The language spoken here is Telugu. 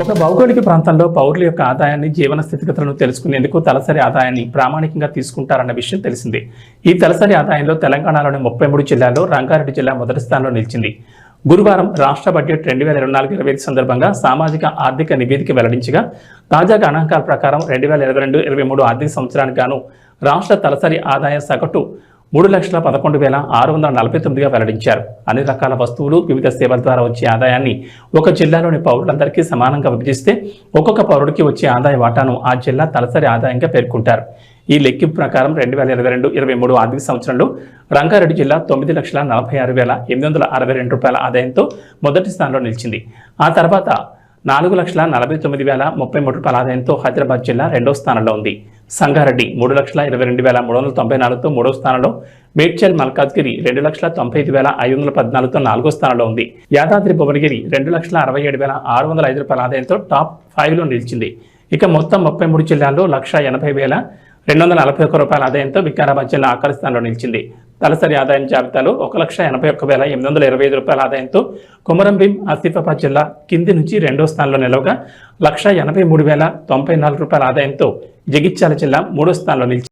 ఒక భౌగోళిక ప్రాంతంలో పౌరుల యొక్క ఆదాయాన్ని జీవన స్థితిగతులను తెలుసుకునేందుకు తలసరి ఆదాయాన్ని ప్రామాణికంగా తీసుకుంటారన్న విషయం తెలిసిందే. ఈ తలసరి ఆదాయంలో తెలంగాణలోని ముప్పై మూడు జిల్లాల్లో రంగారెడ్డి జిల్లా మొదటి స్థానంలో నిలిచింది. గురువారం రాష్ట్ర బడ్జెట్ రెండు వేల ఇరవై నాలుగు ఇరవై ఐదు సందర్భంగా సామాజిక ఆర్థిక నివేదిక వెల్లడించగా తాజా గణాంకాల ప్రకారం రెండు వేల ఇరవై రెండు ఇరవై మూడు ఆర్థిక సంవత్సరానికి గాను రాష్ట్ర తలసరి ఆదాయ సగటు మూడు లక్షల పదకొండు వేల ఆరు వందల నలభై తొమ్మిదిగా వెల్లడించారు. అన్ని రకాల వస్తువులు వివిధ సేవల ద్వారా వచ్చే ఆదాయాన్ని ఒక జిల్లాలోని పౌరులందరికీ సమానంగా విభజిస్తే ఒక్కొక్క పౌరుడికి వచ్చే ఆదాయ వాటాను ఆ జిల్లా తలసరి ఆదాయంగా పేర్కొంటారు. ఈ లెక్కింపు ప్రకారం రెండు వేల ఇరవై రెండు ఇరవై మూడు ఆర్థిక సంవత్సరంలో రంగారెడ్డి జిల్లా తొమ్మిది లక్షల నలభై ఆరు వేల ఎనిమిది వందల అరవై రెండు రూపాయల ఆదాయంతో మొదటి స్థానంలో నిలిచింది. ఆ తర్వాత నాలుగు లక్షల నలభై తొమ్మిది వేల ముప్పై మూడు రూపాయల ఆదాయంతో హైదరాబాద్ జిల్లా రెండో స్థానంలో ఉంది. సంగారెడ్డి మూడు లక్షల ఇరవై రెండు వేల మూడు వందల తొంభై నాలుగుతో మూడో స్థానంలో మేడ్చల్ మల్కాజ్గిరి రెండు లక్షల తొంభై ఐదు వేల ఐదు వందల పద్నాలుగుతో నాలుగో స్థానంలో ఉంది. యాదాద్రి భువనగిరి రెండు లక్షల అరవై ఏడు వేల ఆరు వందల ఐదు రూపాయల ఆదాయంతో టాప్ ఫైవ్లో నిలిచింది. ఇక మొత్తం ముప్పై మూడు జిల్లాల్లో లక్ష ఎనభై వేల రెండు వందల నలభై ఒక్క రూపాయల ఆదాయంతో వికారాబాద్ జిల్లా ఆఖరి స్థానంలో నిలిచింది. తలసరి ఆదాయం జాబితాలో ఒక లక్ష ఎనభై ఒక్క వేల ఎనిమిది వందల ఇరవై ఐదు రూపాయల ఆదాయంతో కొమరంభీం ఆసిఫాబాద్ జిల్లా కింది నుంచి రెండో స్థానంలో నిలవగా లక్ష ఎనభై మూడు వేల తొంభై నాలుగు రూపాయల ఆదాయంతో జగిత్యాల జిల్లా మూడో స్థానంలో నిలిచింది.